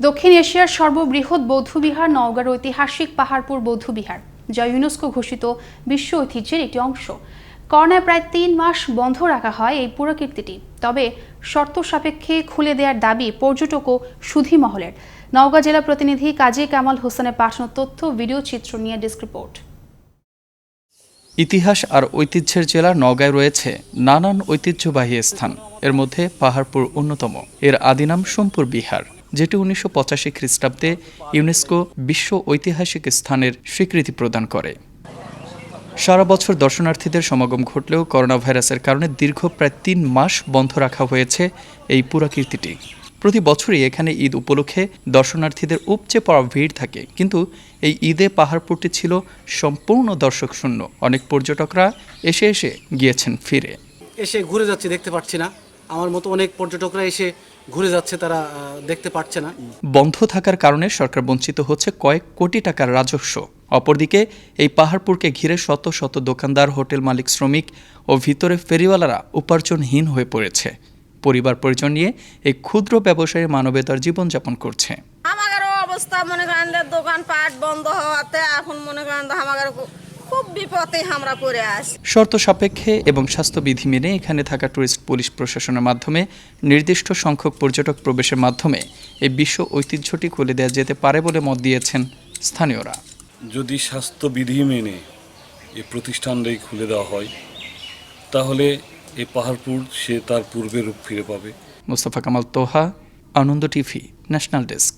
দক্ষিণ এশিয়ার সর্ববৃহৎ বৌদ্ধবিহার নওগাঁর ঐতিহাসিক পাহাড়পুর বৌদ্ধবিহার, যা ইউনেস্কো ঘোষিত বিশ্ব ঐতিহ্যের একটি অংশ। করোনায় প্রায় তিন মাস বন্ধ রাখা হয় এই পুরাকীর্তিটি, তবে শর্ত সাপেক্ষে খুলে দেওয়ার দাবি পর্যটক ও সুধী মহলের নওগাঁ জেলা প্রতিনিধি কাজী কামাল হোসেনের পাঠানো তথ্য, ভিডিও, চিত্র নিয়ে ডেস্ক রিপোর্ট। ইতিহাস আর ঐতিহ্যের জেলা নওগাঁয় রয়েছে নানান ঐতিহ্যবাহী স্থান। এর মধ্যে পাহাড়পুর অন্যতম। এর আদিনাম সোমপুর বিহার। যেটি উনিশশো পঁচাশি খ্রিস্টাব্দে ইউনেস্কো বিশ্ব ঐতিহাসিক স্থানের স্বীকৃতি প্রদান করে। সারা বছর দর্শনার্থীদের সমাগম ঘটলেও করোনা ভাইরাসের কারণে দীর্ঘ প্রায় তিন মাস বন্ধ রাখা হয়েছে এই পুরাকীর্তিটি। প্রতি বছরই এখানে ঈদ উপলক্ষে দর্শনার্থীদের উপচে পড়া ভিড় থাকে, কিন্তু এই ঈদে পাহাড়পুরটি ছিল সম্পূর্ণ দর্শক শূন্য অনেক পর্যটকরা এসে এসে গিয়েছেন ফিরে। এসে ঘুরে যাচ্ছি, দেখতে পাচ্ছি না। আমার মতো অনেক পর্যটকরা এসে ঘুরে যাচ্ছে তারা দেখতে পাচ্ছে না। বন্ধ থাকার কারণে সরকার বঞ্চিত হচ্ছে কয়েক কোটি টাকার রাজস্ব। অপরদিকে এই পাহাড়পুরকে ঘিরে শত শত দোকানদার হোটেল মালিক শ্রমিক ও ভিতরে ফেরিওয়ালারা উপার্জনহীন হয়ে পড়েছে। পরিবার পরিজন নিয়ে এই ক্ষুদ্র ব্যবসায়ী মানবেতার জীবনযাপন করছে। আমাদের অবস্থা মনে করেন যে দোকান পাট বন্ধ হওয়াতে এখন মনে করেন আমাদের খুব বিপদে আমরা পড়ে আছি। শর্ত সাপেক্ষে এবং স্বাস্থ্যবিধি মেনে এখানে থাকা টুরিস্ট পুলিশ প্রশাসনের মাধ্যমে নির্দিষ্ট সংখ্যক পর্যটক প্রবেশের মাধ্যমে এই বিশ্ব ঐতিহ্যটি খুলে দেওয়া যেতে পারে বলে মত দিয়েছেন স্থানীয়রা। যদি স্বাস্থ্যবিধি মেনে এই প্রতিষ্ঠানটাই খুলে দেওয়া হয় তাহলে এই পাহাড়পুর সে তার পূর্বের রূপ ফিরে পাবে। Mostafa Kamal Toha Ananda TV national desk.